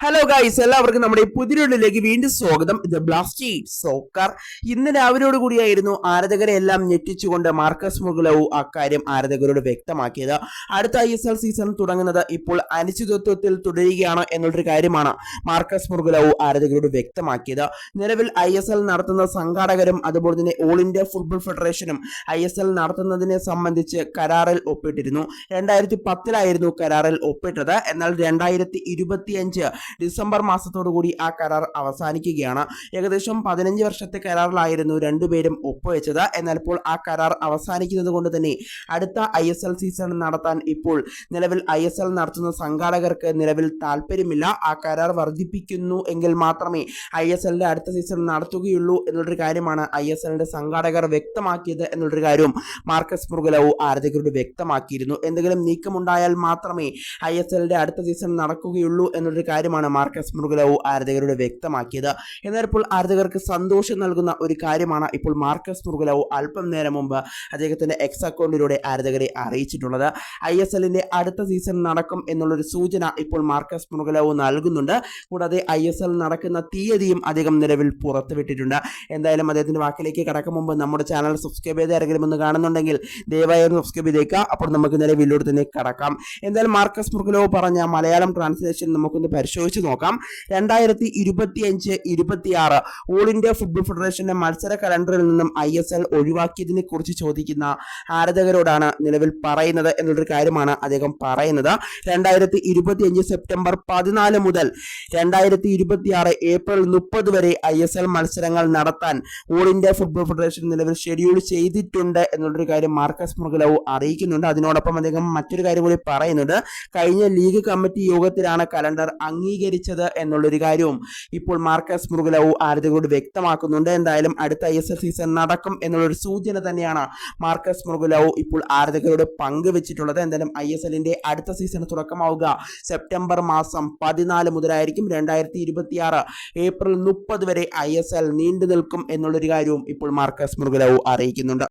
Hello guys എല്ലാവർക്കും നമ്മുടെ ഈ പുതിയൊരിലേക്ക് വീണ്ടും സ്വാഗതം. ഇത് ബ്ലാസ്റ്റേറ്റ് സോക്കർ ഇന്ന് രാവിലെയോടുകൂടിയായിരുന്നു ആരാധകരെ എല്ലാം ഞെട്ടിച്ചുകൊണ്ട് മാർക്കസ് മുഗലവു അക്കാര്യം ആരാധകരോട് വ്യക്തമാക്കിയത്. അടുത്ത ഐ എസ് എൽ സീസൺ തുടങ്ങുന്നത് ഇപ്പോൾ അനിശ്ചിതത്വത്തിൽ തുടരുകയാണ് എന്നുള്ളൊരു കാര്യമാണ് മാർക്കസ് മുർഗുലവു ആരാധകരോട് വ്യക്തമാക്കിയത്. നിലവിൽ ഐ എസ് എൽ നടത്തുന്ന സംഘാടകരും അതുപോലെ തന്നെ ഓൾ ഇന്ത്യ ഫുട്ബോൾ ഫെഡറേഷനും ഐ എസ് എൽ നടത്തുന്നതിനെ സംബന്ധിച്ച് കരാറിൽ ഒപ്പിട്ടിരുന്നു. രണ്ടായിരത്തി പത്തിലായിരുന്നു കരാറിൽ ഒപ്പിട്ടത്. എന്നാൽ രണ്ടായിരത്തി ഇരുപത്തിയഞ്ച് ഡിസംബർ മാസത്തോടു കൂടി ആ കരാർ അവസാനിക്കുകയാണ്. ഏകദേശം പതിനഞ്ച് വർഷത്തെ കരാറിലായിരുന്നു രണ്ടുപേരും ഒപ്പുവെച്ചത്. എന്നാൽ ഇപ്പോൾ ആ കരാർ അവസാനിക്കുന്നത് കൊണ്ട് തന്നെ അടുത്ത ഐ എസ് എൽ സീസൺ നടത്താൻ ഇപ്പോൾ നിലവിൽ ഐ എസ് എൽ നടത്തുന്ന സംഘാടകർക്ക് നിലവിൽ താല്പര്യമില്ല ആ കരാർ വർദ്ധിപ്പിക്കുന്നു എങ്കിൽ മാത്രമേ ഐ എസ് എല്ലിന്റെ അടുത്ത സീസൺ നടത്തുകയുള്ളൂ എന്നുള്ളൊരു കാര്യമാണ് ഐ എസ് എല്ലിന്റെ സംഘാടകർ വ്യക്തമാക്കിയത് എന്നുള്ളൊരു കാര്യവും മാർക്കസ് മുർഗലവ് ആരാധകരോട് വ്യക്തമാക്കിയിരുന്നു. എന്തെങ്കിലും നീക്കമുണ്ടായാൽ മാത്രമേ ഐ എസ് എല്ലിന്റെ അടുത്ത സീസൺ നടക്കുകയുള്ളൂ എന്നുള്ളൊരു കാര്യമാണ് മാർക്കസ് മുർഗലവു ആരാധകരോട് വ്യക്തമാക്കിയത്. എന്നാൽ ഇപ്പോൾ ആരാധകർക്ക് സന്തോഷം നൽകുന്ന ഒരു കാര്യമാണ് ഇപ്പോൾ മാർക്കസ് മുർഗലവു അല്പം നേരം മുമ്പ് അദ്ദേഹത്തിന്റെ എക്സ് അക്കൗണ്ടിലൂടെ ആരാധകരെ അറിയിച്ചിട്ടുള്ളത്. ഐ എസ് എല്ലിന്റെ അടുത്ത സീസൺ നടക്കും എന്നുള്ളൊരു സൂചന ഇപ്പോൾ മാർക്കസ് മുർഗലവു നൽകുന്നുണ്ട്. കൂടാതെ ഐ എസ് എൽ നടക്കുന്ന തീയതിയും അദ്ദേഹം നിലവിൽ പുറത്തുവിട്ടിട്ടുണ്ട്. എന്തായാലും അദ്ദേഹത്തിന്റെ വാക്കിലേക്ക് കടക്കും മുമ്പ് നമ്മുടെ ചാനൽ സബ്സ്ക്രൈബ് ചെയ്ത് ആരെങ്കിലും ഒന്ന് കാണുന്നുണ്ടെങ്കിൽ ദയവായി ഒന്ന് സബ്സ്ക്രൈബ് ചെയ്തേക്കുക. അപ്പോൾ നമുക്ക് നിലവിലൂടെ തന്നെ കടക്കാം. എന്തായാലും മാർക്കസ് മൃഗലവ് പറഞ്ഞ മലയാളം ട്രാൻസ്ലേഷൻ നമുക്കൊന്ന് പരിശോധിച്ച് നോക്കാം. രണ്ടായിരത്തി ഇരുപത്തി അഞ്ച് ഇരുപത്തി ആറ് ഓൾ ഇന്ത്യ ഫുട്ബോൾ ഫെഡറേഷന്റെ മത്സര കലണ്ടറിൽ നിന്നും ഐ എസ് എൽ ഒഴിവാക്കിയതിനെ കുറിച്ച് ചോദിക്കുന്ന ആരാധകരോടാണ് നിലവിൽ പറയുന്നത് എന്നുള്ളൊരു കാര്യമാണ് അദ്ദേഹം പറയുന്നത്. രണ്ടായിരത്തി ഇരുപത്തി അഞ്ച് സെപ്റ്റംബർ പതിനാല് മുതൽ രണ്ടായിരത്തി ഇരുപത്തി ആറ് ഏപ്രിൽ മുപ്പത് വരെ ഐ എസ് എൽ മത്സരങ്ങൾ നടത്താൻ ഓൾ ഇന്ത്യ ഫുട്ബോൾ ഫെഡറേഷൻ നിലവിൽ ഷെഡ്യൂൾ ചെയ്തിട്ടുണ്ട് എന്നുള്ളൊരു കാര്യം മാർക്കസ് മുർഗലവ് അറിയിക്കുന്നുണ്ട്. അതിനോടൊപ്പം അദ്ദേഹം മറ്റൊരു കാര്യം കൂടി പറയുന്നുണ്ട്. കഴിഞ്ഞ ലീഗ് കമ്മിറ്റി യോഗത്തിലാണ് കലണ്ടർ അംഗീകരിച്ചത്. എന്നുള്ളൊരു കാര്യവും ഇപ്പോൾ മാർക്കസ് മുർഗലവ് ആരാധകരോട് വ്യക്തമാക്കുന്നുണ്ട്. എന്തായാലും അടുത്ത ഐ എസ് എൽ സീസൺ നടക്കും എന്നുള്ളൊരു സൂചന തന്നെയാണ് മാർക്കസ് മുർഗലവ് ഇപ്പോൾ ആരാധകരോട് പങ്കുവെച്ചിട്ടുള്ളത്. എന്തായാലും ഐ എസ് എല്ലിന്റെ അടുത്ത സീസൺ തുടക്കമാവുക സെപ്റ്റംബർ മാസം പതിനാല് മുതലായിരിക്കും. രണ്ടായിരത്തി ഇരുപത്തിയാറ് ഏപ്രിൽ മുപ്പത് വരെ ഐ എസ് എൽ നീണ്ടു നിൽക്കും എന്നുള്ളൊരു കാര്യവും ഇപ്പോൾ മാർക്കസ് മുർഗലവ് അറിയിക്കുന്നുണ്ട്.